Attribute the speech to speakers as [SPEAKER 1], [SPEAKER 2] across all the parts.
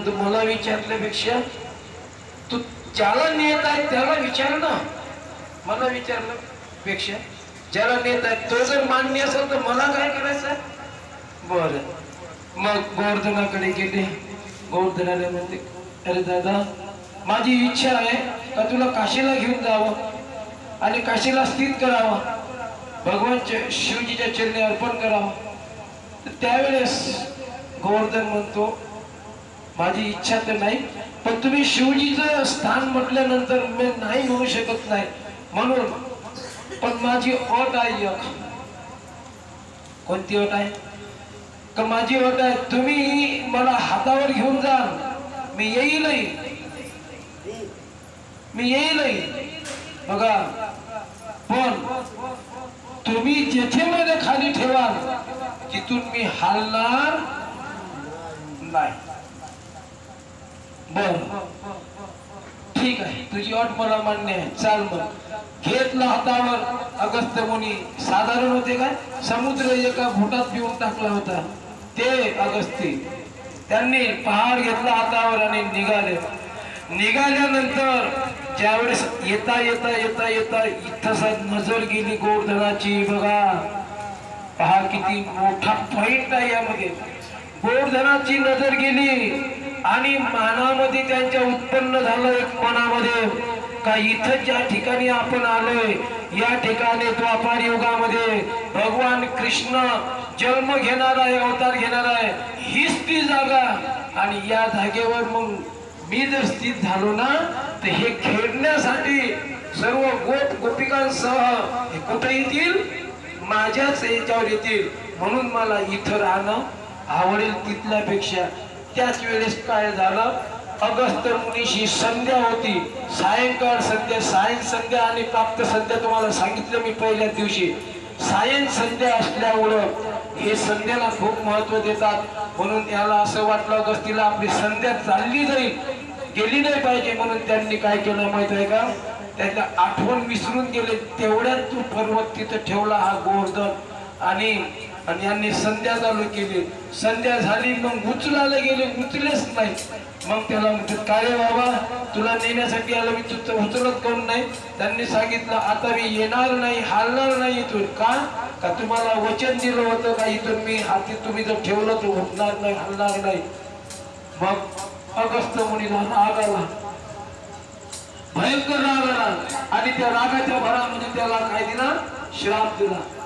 [SPEAKER 1] परंतु मला विचारल्यापेक्षा तू ज्याला नेत आहे त्याला विचार ना. मला विचारलं पेक्षा ज्याला नेत आहे तो जर मान्य असेल तर मला काय करायचं बर. मग गोवर्धनाकडे गेले. गोवर्धनाने म्हणते अरे दादा माझी इच्छा आहे का तुला काशीला घेऊन जावं आणि काशीला स्थित करावं? भगवान च- शिवजीच्या चरणी अर्पण करावं. त्यावेळेस गोवर्धन म्हणतो माझी इच्छा तर नाही पण तुम्ही शिवजीचं स्थान म्हटल्यानंतर मी नाही म्हणू शकत नाही. म्हणून पण माझी अट आहे एक. कोणती अट आहे? का माझी अट आहे तुम्ही मला हातावर घेऊन जा मी येईलही. मी येईलही. बघा पण तुम्ही जेथे मला खाली ठेवाल तिथून मी हालणार नाही. बर ठीक आहे. तुझी अट मला मान्य आहे. चाल मग. घेतला हातावर. अगस्त्य मुनी साधारण होते काय? समुद्र एका घोटात पिऊन टाकला होता. ते अगस्ती. त्यांनी पहाड घेतला हातावर आणि निघाले. निघाल्यानंतर ज्यावेळेस येता येता येता येता इथं नजर गेली गोवर्धनाची. बघा. पहा किती मोठा पॉइंट आहे यामध्ये. गोवर्धनाची नजर गेली. आणि मानामध्ये त्यांच्या उत्पन्न झालं एक मनामध्ये का इथं ज्या ठिकाणी आपण आलोय या ठिकाणी द्वापार युगामध्ये भगवान कृष्ण जन्म घेणार आहे अवतार घेणार आहे हीच ती जागा. आणि या जागेवर मग मी जर स्थित झालो ना तर हे खेळण्यासाठी सर्व गोप गोपिकांसह हे कुठे येतील? माझ्याच याच्यावर येतील. म्हणून मला इथं राहणं आवडेल तिथल्यापेक्षा. त्याच वेळेस काय झालं? अगस्त मुनीशी संध्या होती. सायंकाळ संध्या सायन संध्या आणि प्राप्त संध्या तुम्हाला सांगितलं मी पहिल्या दिवशी. सायन संध्या असल्यामुळं हे संध्याला खूप महत्त्व देतात. म्हणून याला असं वाटलं अगस्तीला आपली संध्या चालली जाईल गेली नाही पाहिजे म्हणून त्यांनी काय केलं माहीत आहे का? त्यांना आठवण विसरून गेले. तेवढ्यात तू पर्वत तिथं ठेवला हा गोवर्धन. आणि आणि यांनी संध्या चालू केली. संध्या झाली मग उचलायला गेले उचलेच नाही. मग त्याला म्हणते काय बाबा तुला नेण्यासाठी आलं मी तुझं उचलत करून नाही? त्यांनी सांगितलं आता मी येणार नाही हालणार नाही इथून. का? का तुम्हाला वचन दिलं होतं का इथून? मी हाती तुम्ही जर ठेवलं तर उठणार नाही हलणार नाही. मग अगस्त मुनीला राग आला. भयंकर राग आला. आणि त्या रागाच्या भरामध्ये त्याला काय दिला? श्राप दिला.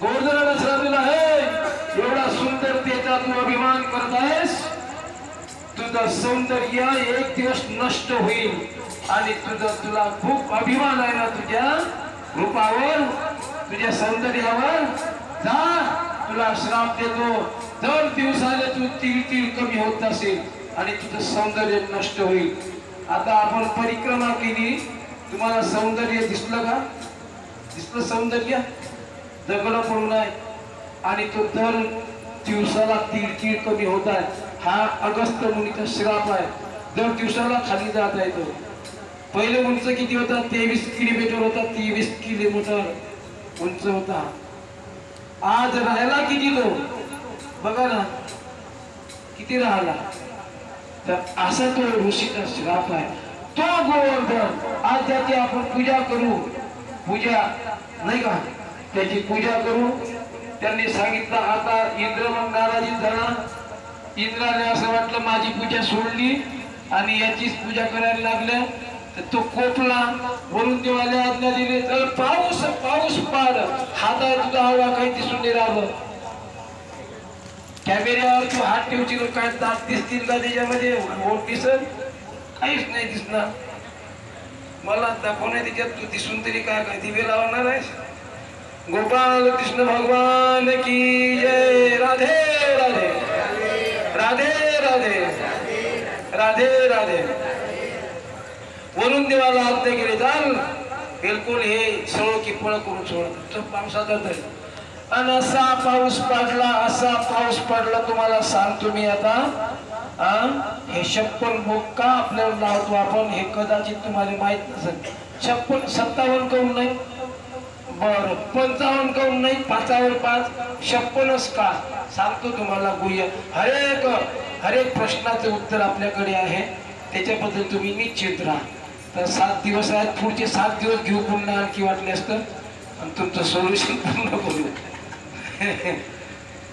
[SPEAKER 1] गोवर्धनाला श्राप दिला हे एवढा त्याचा तू अभिमान करत आहेस तुझं सौंदर्य एक दिवस नष्ट होईल. आणि तुझा तुला खूप अभिमान आहे ना तुझ्या रूपावर तुझ्या सौंदर्यावर. जा तुला श्राप देतो. दर दिवसाला तू तीळ तीळ कमी होत असेल आणि तुझं सौंदर्य नष्ट होईल. आता आपण परिक्रमा केली. तुम्हाला सौंदर्य दिसलं का? दिसलं सौंदर्य? दगड पडून आहे. आणि तो दर दिवसाला तीळ कमी होत आहे. हा अगस्त मुनीचा श्राप आहे. दर दिवसाला खाली जात आहे तो. पहिले उंच किती होता? तेवीस किलोमीटर होता. तेवीस किलोमीटर उंच होता. आज राहायला किती लोक बघा ना. किती राहिला? तर असा तो ऋषीचा श्राप आहे. तो गोवर्धन. आज त्याची आपण पूजा करू. पूजा नाही का? त्याची पूजा करू त्यांनी सांगितलं आता इंद्र मग नाराजीत झाला. इंद्राने असं वाटलं माझी पूजा सोडली आणि याचीच पूजा करायला लागल्या. तर तो कोपला वरून देवाला आज्ञा दिली तर पाऊस पाऊस पाड. हाता तुझा हवा काही दिसून नाही राहिलं. कॅमेऱ्यावर तू हात ठेवची तर काय दात दिसतील का त्याच्यामध्ये? ओट दिसत काहीच नाही दिसणार. मला दाखवण्या त्याच्यात तू दिसून तरी काय काय दिवे लावणार आहेस? गोपाल कृष्ण भगवान की जय। राधे राधे। राधे राधे। राधे राधे। वरून देवाला आज्ञा केली चाल बिलकुल हे सळ की पळ करून सोड. पावसाचा आणि असा पाऊस पडला असा पाऊस पडला तुम्हाला सांगतो मी आता आ? हे छप्पन भोग का आपल्याला लावतो आपण हे कदाचित तुम्हाला माहीत नसेल. छप्पन सत्तावन्न करून नाही बर पंचावन्न काऊन नाही? पाचावर पाच छप्पनच का? सांगतो तुम्हाला गुह्य. हरेक हरेक प्रश्नाचं उत्तर आपल्याकडे आहे. त्याच्याबद्दल तुम्ही निश्चित राहा. तर सात दिवस आहेत पुढचे सात दिवस घेऊ पुन्हा आणखी वाटले असतं आणि तुमचं सोल्युशन पूर्ण करू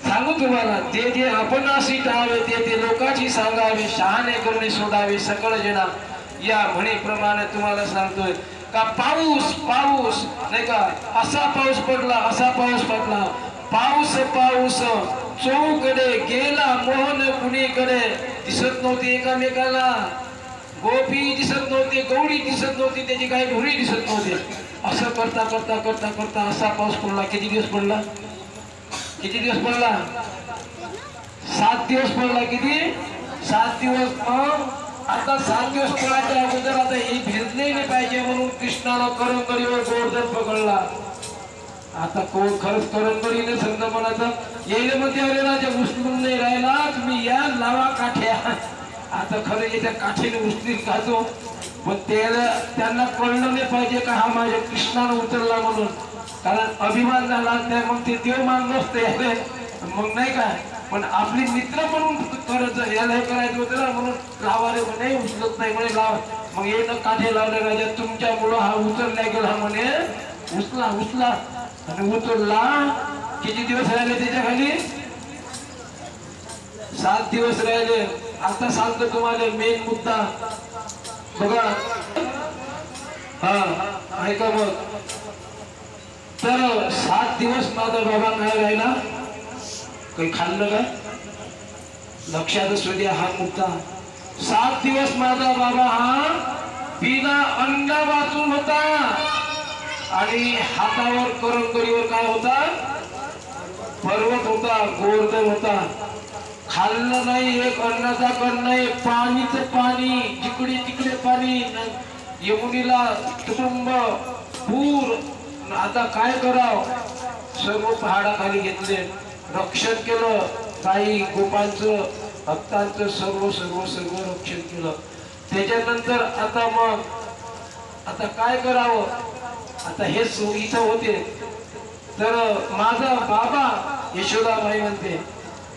[SPEAKER 1] सांगू तुम्हाला जे जे आपण अशी टाळावे ते ते लोकांची सांगावे शहाणे करणे सोडावे सकळ जना या म्हणेप्रमाणे तुम्हाला सांगतोय. का पाऊस पाऊस नाही का? असा पाऊस पडला असा पाऊस पडला. पाऊस पाऊस चौकडे गेला मोहन कुणीकडे? दिसत नव्हती एकामेकाला. गोपी दिसत नव्हते गौरी दिसत नव्हती त्याची काही ढोरी दिसत नव्हती. असं करता करता करता करता असा पाऊस पडला. किती दिवस पडला? किती दिवस पडला? सात दिवस पडला किती? सात दिवस मग आता सात दिवस कोणाच्या अगोदर आता हे भिजले नाही पाहिजे म्हणून कृष्णानं करीवर गोवर्धन पकडला. आता कोण खरंच करंगडीने समजा म्हणायचं येईल मध्ये अरे राजा उचलून नाही राहिला तुम्ही या लावा काठ्या. आता खरं याच्या काठीने उचलील खातो. पण त्याला त्यांना कळलं नाही पाहिजे का हा माझ्या कृष्णानं उतरला म्हणून. कारण अभिमान झाला त्या मग ते देव मान नसते मग नाही काय पण आपली मित्र म्हणून करत याला हे करायचं होतं ना म्हणून लावा रे म्हणे उचलत नाही म्हणे लाव मग येणं काठे लावले राजा तुमच्यामुळं हा उचलला गेला म्हणे. उचला उचला. आणि उचलला. किती दिवस राहिले त्याच्याखाली? सात दिवस राहिले. आता सांगतो तुम्हाला मेन मुद्दा. बघा. हा ऐका मग. तर सात दिवस माझा बाबा काय राहिला. काही खाल्लं का? लक्षात असू द्या हा मुद्दा. सात दिवस माझा बाबा हा बिना अंडा वाचून होता. आणि हातावर करंगडीवर काय होता? पर्वत होता गोवर्धन होता. खाल्लं नाही एक अन्नाचा कण नाही. पाणीच पाणी जिकडे तिकडे पाणी. यमुनीला कुटुंब पूर. आता काय कराव? सर्व पहाडाखाली घेतले. रक्षण केलं काही गोपांचं भक्तांचं सर्व सर्व सर्व रक्षण केलं. त्याच्यानंतर आता मग आता काय करावं? आता हे इथं होते. तर माझा बाबा यशोदाबाई म्हणते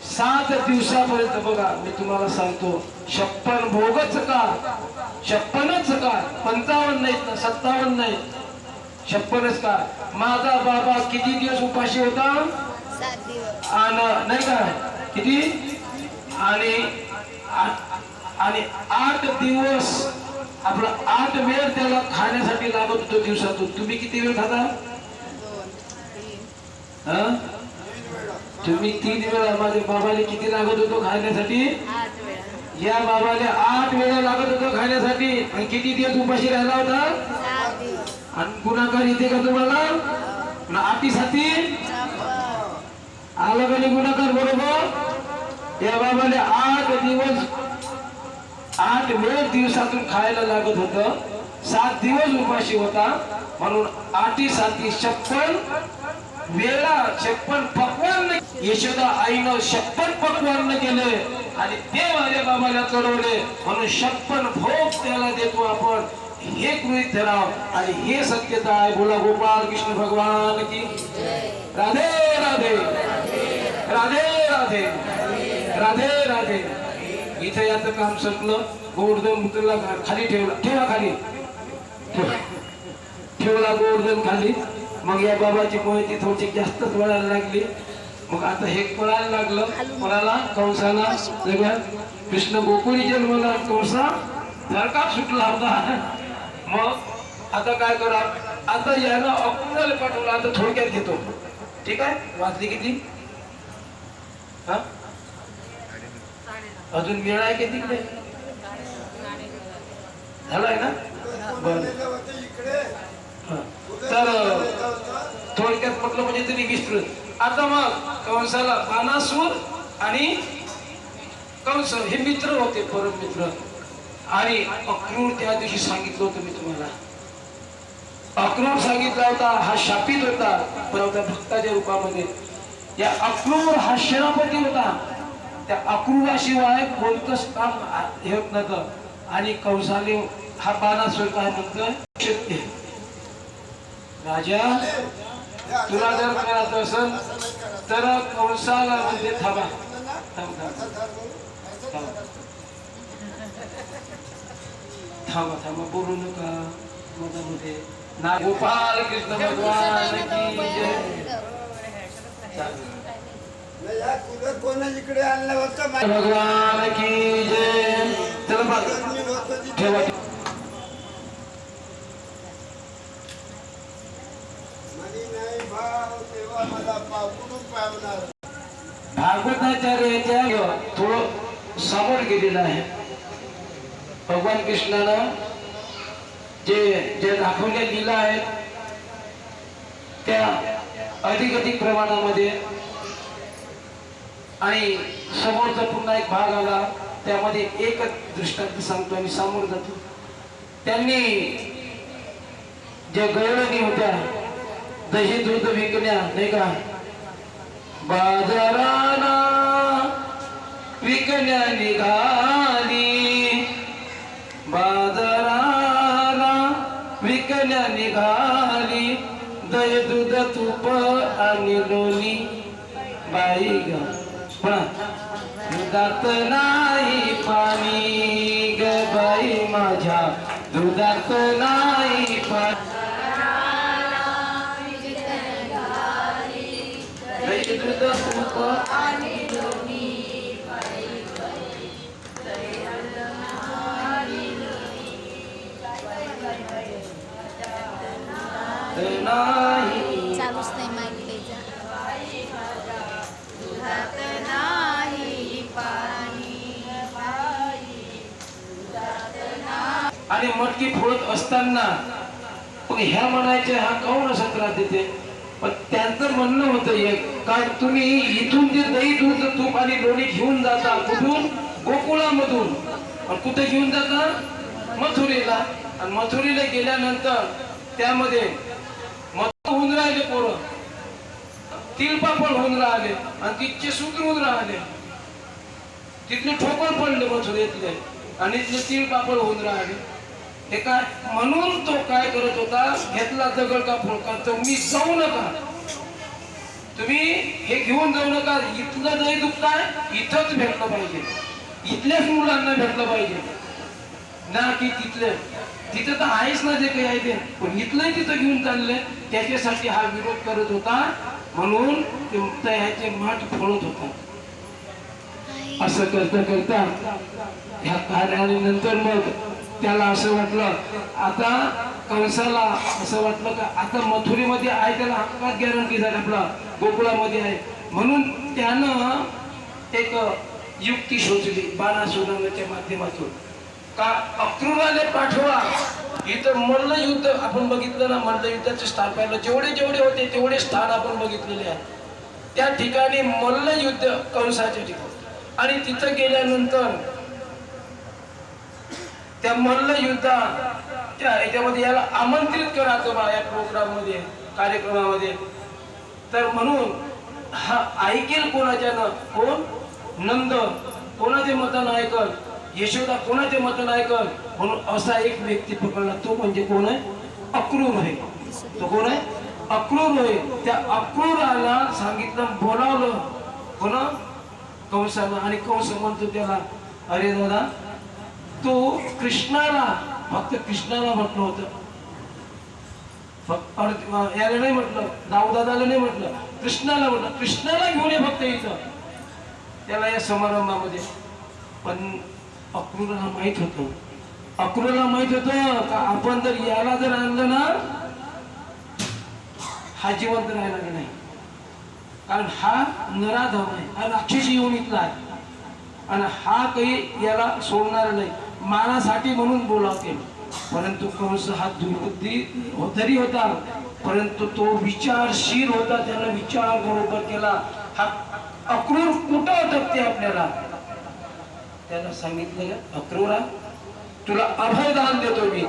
[SPEAKER 1] सात दिवसापर्यंत बघा मी तुम्हाला सांगतो छप्पन भोगच का छप्पनच का पंचावन्न नाहीत ना सत्तावन्न नाही छप्पनच का माझा बाबा किती दिवस उपाशी होता? आणि नाही का? किती? आणि आणि आठ दिवस आपला आठ वेळ त्याला खाण्यासाठी लागत होतो दिवसातून. तुम्ही किती वेळ खाता? हा? तुम्ही तीन वेळा माझ्या बाबाला किती लागत होतो खाण्यासाठी? या बाबाला आठ वेळा लागत होतो खाण्यासाठी. आणि किती दिवस उपाशी राहिला होता? आणि गुणाकार येते का तुम्हाला? आठी साती
[SPEAKER 2] छप्पन
[SPEAKER 1] आलं का नाही गुणाकार बरोबर? या बाबाने आठ दिवस आठ वेळ दिवसातून खायला लागत होत. सात दिवस उपाशी होता. म्हणून आठी साती छप्पन वेळा छप्पन पकवान यशोदा आईनं छप्पन पकवान केले. आणि ते माझ्या बाबाला चढवले म्हणून छप्पन भोग त्याला देतो आपण. हे गृहित धराव आणि हे सत्यता आहे. बोला गोपाल कृष्ण भगवान की. राधे राधे. राधे राधे. राधे राधे. इथे याचं काम संपलं. गोवर्धन मुकरला खाली ठेवला. ठेवा खाली. ठेवला गोवर्धन खाली. मग या बाबाची माहिती थोडीशी जास्तच वळायला लागली. मग आता हे पळायला लागलं. कोणाला कंसाला. सगळ्यात कृष्ण गोकुळी जन्मला कंसा. झरका सुटला होता. मग आता काय करा? आता यानं अकुणाला पाठवलं. आता थोडक्यात घेतो. ठीक आहे? वाचली किती? हा? अजून वेळ आहे की तिकडे? झालाय ना? बर. तर थोडक्यात म्हटलं म्हणजे तुम्ही विस्तृत. आता मग कंसाला बाणासूर आणि कंस हे मित्र होते परम मित्र आणि अक्रूर त्या दिवशी सांगितलं होतं मी तुम्हाला. अक्रूर सांगितला होता हा शापित होता होता भक्ताच्या रूपामध्ये या अक्रूर हा सेनापती होता. त्या अक्रूराशिवाय कोणतंच काम हे होत नव्हतं. आणि कौसाले हा बाणासूर काय शक्य राजा तुला जर करायचं असेल तर कौसाला म्हणजे थांबा. थांब. थांब थांबा. थांबा थांबा बोलू नका. मधामध्ये ना गोपाल कृष्ण भगवान की जय. चालेल.
[SPEAKER 3] नाही, या कुदर कोणा इकडे आणलं होतं मा-
[SPEAKER 1] भगवान की जय चला बघ
[SPEAKER 3] मी होतो तिथे.
[SPEAKER 1] ठेवा
[SPEAKER 3] म्हणे नाही भाव तेव्हा मला पावकडून पावणार
[SPEAKER 1] भागवताचार्याच्या थोडं समोर गेलेलं आहे भगवान कृष्णानं जे जे दाखवल्या लीला आहेत त्या अधिक अधिक प्रमाणामध्ये आणि समोरचा पुन्हा एक भाग आला त्यामध्ये एकच दृष्टांत सांगतो आणि सामोर जातो. त्यांनी ज्या गवळणी होत्या दही दूध विकण्या नाही का? बाजाराना विकण्या निघाली. बाजाराला विकण्या निघाली. नाही ग. दुधात नाही पाणी ग बाई माझ्या. दुधात नाही मटकी फोडत असताना. मग ह्या म्हणायचे हा काऊन असं त्रास देते? पण त्यांचं म्हणणं होतं एक काय तुम्ही इथून जे दही दूध तूप आणि लोणी घेऊन जाता कुठून? गोकुळामधून. पण कुठे घेऊन जाता? मथुरीला. आणि मथुरीला गेल्यानंतर त्यामध्ये मत होऊन राहिले पोरं. तिलपापड होऊन राहिले आणि तिथचे सूत्र होऊन राहिले. तिथले ठोकर पडले मथुरेतले आणि तिथले तिलपापड होऊन राहिले. हे काय? म्हणून तो काय करत होता? घेतला दगड का फुलका तुम्ही जाऊ नका. तुम्ही हे घेऊन जाऊ नका. इथलं नाही दुखताय इथंच भेटलं पाहिजे. इथल्याच मुलांना भेटलं पाहिजे. ना की तिथले. तिथं तर आहेच ना जे काही आहे ते. पण इथलंही तिथं घेऊन चालले त्याच्यासाठी हा विरोध करत होता. म्हणून ते ह्याचे माठ फोडत होता. असं करता करता ह्या कार्यानंतर मग त्याला असं वाटलं आता कंसाला असं वाटलं का आता मथुरीमध्ये आहे त्याला हक्कात गॅरंटी झाली आपला गोकुळामध्ये आहे. म्हणून त्यानं एक युक्ती शोधली बाणासुराच्या माध्यमातून. का अक्रूराने पाठवा इथं मल्ल युद्ध आपण बघितलं ना मल्ल युद्धाचे स्थान पाहिलं जेवढे जेवढे होते तेवढे स्थान आपण बघितलेले आहे त्या ठिकाणी मल्ल युद्ध कंसाच्या ठिकाणी आणि तिथं गेल्यानंतर त्या मल्ल युद्धा त्या याच्यामध्ये याला आमंत्रित करायचं बा या प्रोग्राममध्ये कार्यक्रमामध्ये. तर म्हणून हा ऐकेल कोणाच्यानं कोण? नंद. कोणाचे मतं ऐकल यशोदा कोणाचे मतं ऐकल म्हणून असा एक व्यक्ती पकडला. तो म्हणजे कोण आहे? अक्रूर आहे. तो कोण आहे? अक्रूर आहे. त्या अक्रूराला सांगितलं बोलावलं. कोण? कंसाला आणि कंस म्हणतो त्याला अरे दादा तो कृष्णाला फक्त कृष्णाला म्हटलं होतं. फक्त याला नाही म्हटलं दाऊदादाला नाही म्हटलं कृष्णाला म्हटलं. कृष्णाला घेऊन ये फक्त इथं. त्याला या समारंभामध्ये. पण अक्रूराला माहीत होतं. अक्रूरला माहीत होतं का आपण जर याला जर आणलं ना हा जिवंत राहिला नाही. कारण हा नराधम आहे. हा राक्षस येऊन इथला आहे. आणि हा काही याला सोडणार नाही. मानासाठी म्हणून बोलावते परंतु कंस हा दुर्बुद्धी हो- तरी होता परंतु तो विचारशील होता त्यानं विचार बरोबर केला. हा अक्रूर कुठं अटकते आपल्याला? त्याला सांगितलं अक्रूरा तुला अभयदान देतो मी.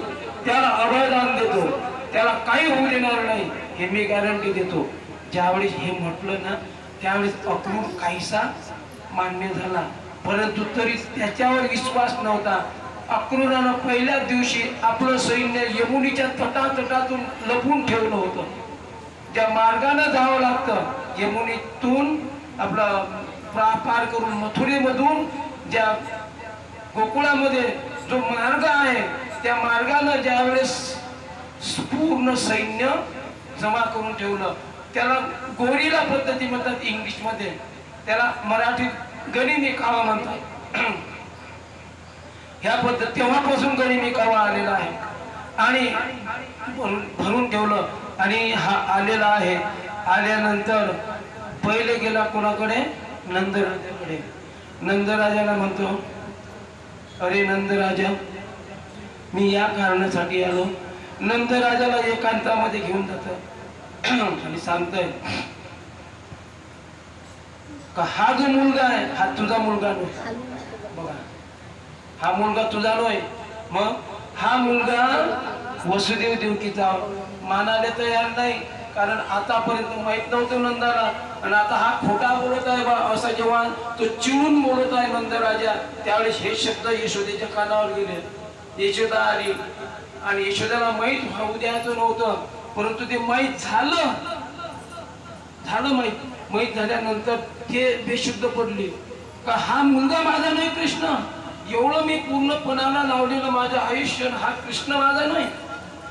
[SPEAKER 1] त्याला अभयदान देतो. त्याला काही होऊ देणार नाही. हे मी गॅरंटी देतो. ज्यावेळेस हे म्हटलं ना त्यावेळेस अक्रूर काहीसा मान्य झाला. परंतु तरी त्याच्यावर विश्वास नव्हता. अक्रूरानं पहिल्याच दिवशी आपलं सैन्य यमुनीच्या तटातटातून लपून ठेवलं होतं. ज्या मार्गानं जावं लागतं. यमुनीतून आपलं पा- पार करून मथुरेमधून ज्या गोकुळामध्ये जो मार्ग आहे त्या मार्गानं ज्यावेळेस पूर्ण सैन्य जमा करून ठेवलं त्याला गोरीला पद्धती म्हणतात इंग्लिशमध्ये. त्याला मराठीत गणिनी कावा म्हणतात. ह्या पद्धत तेव्हापासून मी केव्हा आलेला आहे. आणि भरून भरून ठेवलं आणि हा आलेला आहे. आल्यानंतर पहिले गेला कोणाकडे? नंदराजाकडे. नंदराजाला म्हणतो अरे नंदराजा मी या कारणासाठी आलो. नंदराजाला एकांतामध्ये घेऊन जात. आणि सांगतोय का हा जो मुलगा आहे हा तुझा मुलगा नाही. बघा. हा मुलगा तुझा नव्हे. मग? हा मुलगा वसुदेव देवकीचा मानायला तयार नाही. कारण आतापर्यंत माहीत नव्हतं नंदाला. आणि आता हा खोटा बोलत आहे बा असा जेव्हा तो चिडून बोलत आहे नंदराजा. त्यावेळेस हे शब्द यशोदेच्या कानावर गेले. यशोदा आली. आणि यशोदाला माहीत होऊ द्यायचं नव्हतं. परंतु ते माहीत झालं. झालं माहीत. माहीत झाल्यानंतर ते बेशुद्ध पडले. का हा मुलगा माझा नाही कृष्ण? एवढं मी पूर्णपणाला लावलेलं माझं आयुष्य हा कृष्ण माझा नाही.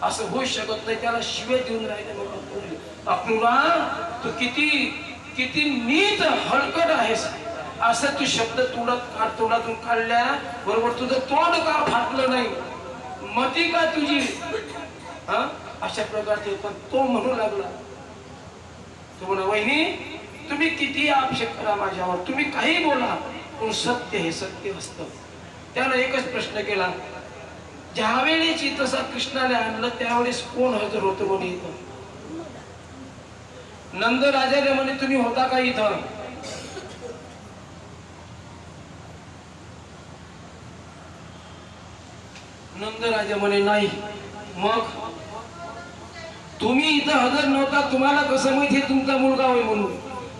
[SPEAKER 1] असं होऊ शकत नाही त्याला शिवे देऊन राहिले मग अक्रूरा तू किती किती नीट हलकट आहेस. असं तू शब्द तोडात तोडातून तोंडातून काढल्या बरोबर तुझं तोंड का फाटलं नाही? मती का तुझी? हा? अशा प्रकारचे पण तो म्हणू लागला. तो म्हणा वहिनी तुम्ही किती आक्षेप करा माझ्यावर तुम्ही काही बोला पण सत्य हे सत्य असतं. त्यानं एकच प्रश्न केला. ज्यावेळेस तसा कृष्णाला आणलं त्यावेळेस कोण हजर होतो म्हणे इथं? नंद राजाने म्हणे तुम्ही होता का इथं? नंद राजा म्हणे नाही. मग? तुम्ही इथं हजर नव्हता तुम्हाला कसं माहिती तुमचा मुलगा होय म्हणून?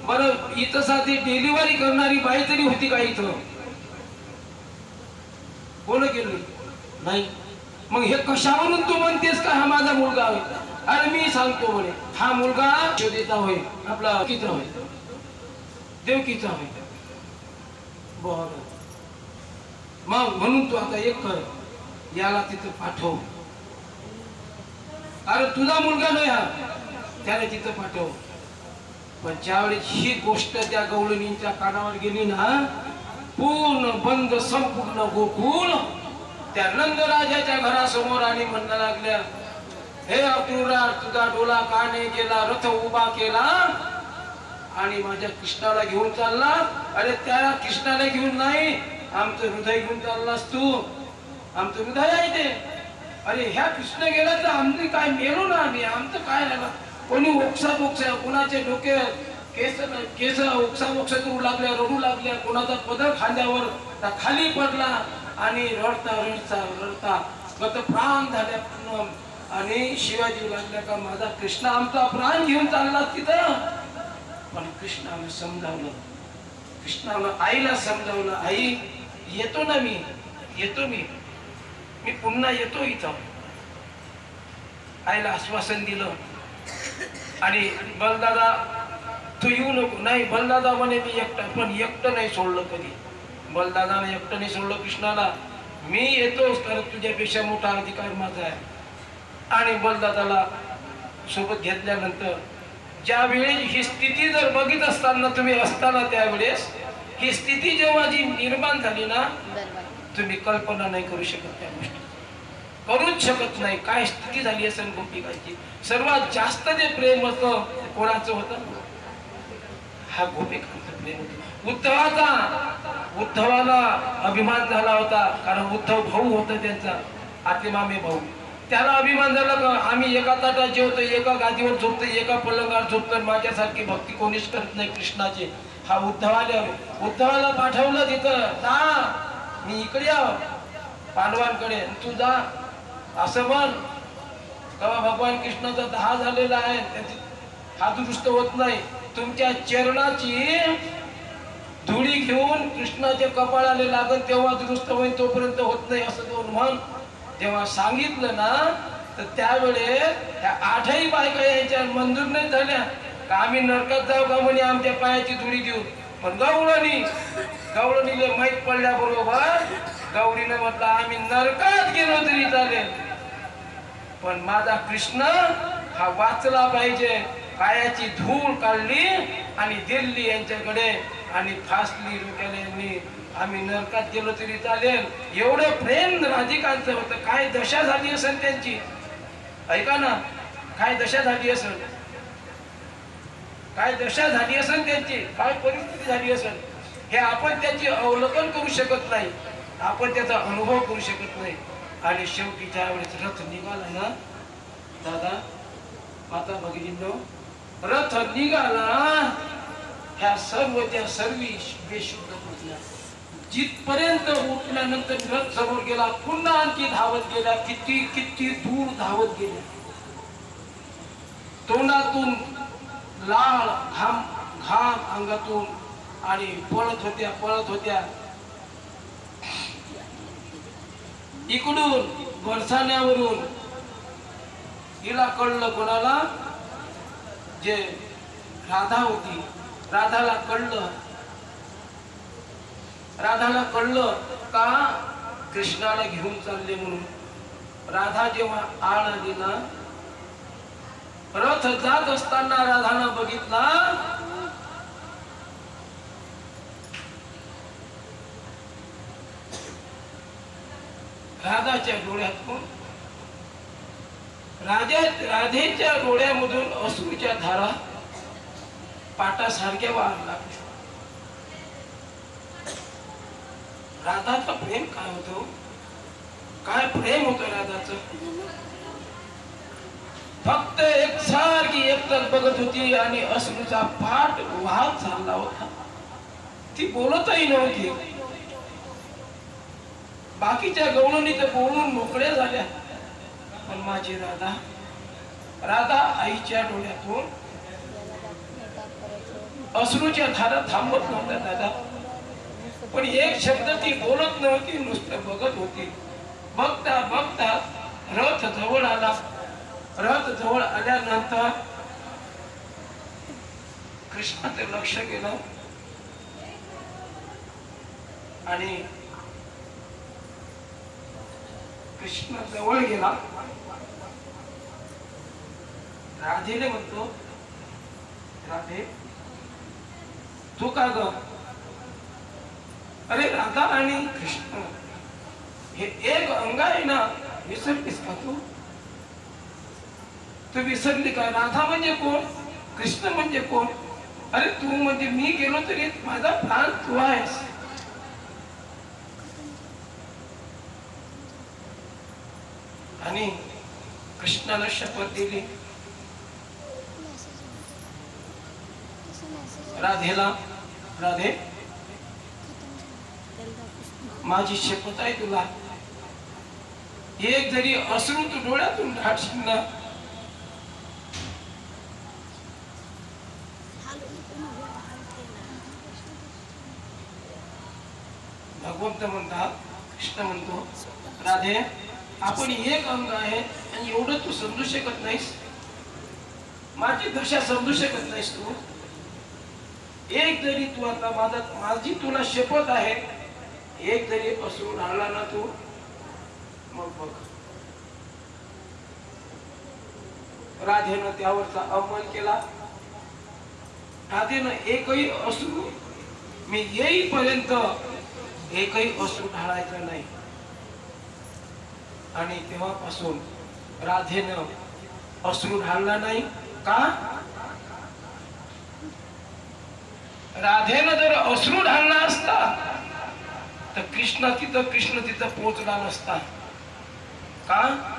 [SPEAKER 1] बरं इथं साधी डिलिव्हरी करणारी बाई तरी होती का इथं? कोण केली नाही. मग हे कशावरून तू म्हणतेस का हा माझा मुलगा होय? अरे मी सांगतो म्हणे. हा मुलगा शोधेचा होय. आपला किचा होय. देवकीचा होय. बर. मग म्हणून तू आता एक कर. याला तिथं पाठव. अरे तुझा मुलगा नाही हा. त्याला तिथं पाठव. पण ज्यावेळेस ही गोष्ट त्या गवळणींच्या कानावर गेली ना पूर्ण बंद संपूर्ण गोकुळ त्या नंदराजाच्या घरासमोर आणि म्हणणं लागल्या हे अक्रूरा तुझा डोला काने गेला रथ उभा केला आणि माझ्या कृष्णाला घेऊन चालला. अरे त्या कृष्णाला घेऊन नाही आमचं हृदय घेऊन चाललास तू. आमचं हृदय आहे ते. अरे ह्या कृष्ण गेला तर आमचे काय मेलो ना आम्ही? आमचं काय झालं? कोणी ओक्सा बोक्सा कोणाचे डोके केस केस ओक्सा करू लागल्या रडू लागल्या कोणाचा पदर खांद्यावर खाली पडला आणि रडता रडता रडता गत प्राण झाल्या पूर्ण. आणि शिवाजी लागल्या का माझा कृष्ण आमचा प्राण घेऊन चालला तिथं. पण कृष्णाने समजावलं. कृष्णानं आईला समजावलं आई येतो ना मी येतो मी. मी पुन्हा येतो इथं. आईला आश्वासन दिलं. आणि बलदादा तू येऊ नको. नाही बलदादा म्हणे मी एकटा. पण एकटं नाही सोडलं कधी. बलदादाने एकटं नाही सोडलं कृष्णाला. मी येतोच कारण तुझ्यापेक्षा मोठा अधिकार माझा आहे. आणि बलदादाला सोबत घेतल्यानंतर ज्यावेळी ही स्थिती जर बघित असताना तुम्ही असताना त्यावेळेस ही स्थिती जेव्हा जी निर्माण झाली ना तुम्ही कल्पना नाही करू शकत त्या गोष्टी करूच शकत नाही. काय स्थिती झाली असेल गोपिकाची सर्वात जास्त जे प्रेम होतं कोणाचं होतं? हा गोपिकांचं प्रेम उद्धवाचा उद्धवाला अभिमान झाला होता कारण उद्धव भाऊ होता त्यांचा आतिमामे भाऊ. त्याला अभिमान झाला का आम्ही एका ताटात जेवतो एका गादीवर झोपतो एका पलंगावर झोपतो माझ्यासारखी भक्ती कोणीच करत नाही कृष्णाची. हा उद्धवाला उद्धवाला पाठवलं तिथं जा मी इकडे याव पांडवांकडे तू जा असं म्हण. तेव्हा भगवान कृष्णाचा दहा झालेला आहे त्याची हा दुरुस्त होत नाही. तुमच्या चरणाची धुळी घेऊन कृष्णाच्या कपाळाला लागत तेव्हा दुरुस्त होईल तोपर्यंत होत नाही असं दोन म्हण जेव्हा सांगितलं ना तर त्यावेळे त्या आठही बायका यायच्या मंजूर नाही झाल्या. का आम्ही नरकात जाऊ का म्हणे आमच्या पायाची धुळी देऊ पण गवळणी गवळणीले माहीत पडल्याबरोबर गौरीनं म्हटलं आम्ही नरकात गेलो तरी चालेल. पण माझा कृष्ण हा वाचला पाहिजे. पायाची धूळ काढली आणि दिल्ली यांच्याकडे आणि फासली डोक्याला यांनी आम्ही नरकात गेलो तरी चालेल. एवढं प्रेम राधिकांचं होतं. काय दशा झाली असेल त्यांची? ऐका ना. काय दशा झाली असेल? काय दशा झाली असेल त्यांची? काय परिस्थिती झाली असेल? हे आपण त्याची अवलोकन करू शकत नाही. आपण त्याचा अनुभव करू शकत नाही. आणि शेवटी ज्यावेळेस रथ निघाला ना दादा माता भगिनींनो रथ निघाला ह्या सर्व त्या सर्वी बेशुद्ध उठल्या जिथपर्यंत उठल्यानंतर रथ समोर गेला पुन्हा आणखी धावत गेला किती किती दूर धावत गेल्या तोंडातून लाळ घाम घाम अंगातून आणि पळत होत्या पळत होत्या. इकडून बरसाण्यावरून हिला कळलं कोणाला? जे राधा होती राधाला कळलं. राधाला कळलं का कृष्णाला घेऊन चालले म्हणून? राधा जेव्हा आळ दिला रथ जात असताना राधानं बघितला राधाच्या डोळ्यातून राजा राधेच्या डोळ्यामधून अश्रूच्या धारा पाटासारख्या वाहन लागल्या. राधाचं प्रेम काय होतं हो? काय प्रेम होतं राधाच? फक्त एक सारखी एकटक बघत होती आणि अश्रूचा पाठ वाहत चालला होता. ती बोलतही नव्हती. बाकीच्या गवळणी तर बोलून मोकळ्या झाल्या. पण माझी राधा. राधा आईच्या डोळ्यातून अश्रूच्या धारा थांबत नव्हत्या दादा. पण एक शब्द ती बोलत नव्हती नुसतं बघत होती. बघता बघता रथ जवळ आला. रथ जवळ आल्यानंतर कृष्णाचं लक्ष गेलं. आणि कृष्ण जवळ गेला. राधेने म्हणतो राधे तू का ग? अरे राधा आणि कृष्ण हे एक अंग आहे ना विसरलीस का तू? तू विसरली का? राधा म्हणजे कोण? कृष्ण म्हणजे कोण? अरे तू म्हणजे मी गेलो तरी माझा प्राण तू आहेस. आणि कृष्णाला शपथ दिली. राधेला राधे माझी शपथ आहे तुला. एक जरी अश्रू तू डोळ्यातून ढाळशील ना भगवंत म्हणतात कृष्ण म्हणतो राधे. आपण एक अंग आहे आणि एवढं तू समजू शकत नाहीस. माझी दशा समजू शकत नाहीस तू. एक जरी तू आता माझा माझी तुला शपथ आहे एक जरी असून आला ना तू मग बघ. राधेनं त्यावरचा अवमान केला. राधेनं एकही असू मी येईपर्यंत एकही असू ढाळायचं नाही. आणि तेव्हापासून राधेनं अश्रू ढालला नाही. का? राधेनं जर अश्रू ढालला असता तर कृष्ण तिथं कृष्ण तिथं पोहोचला नसता. का?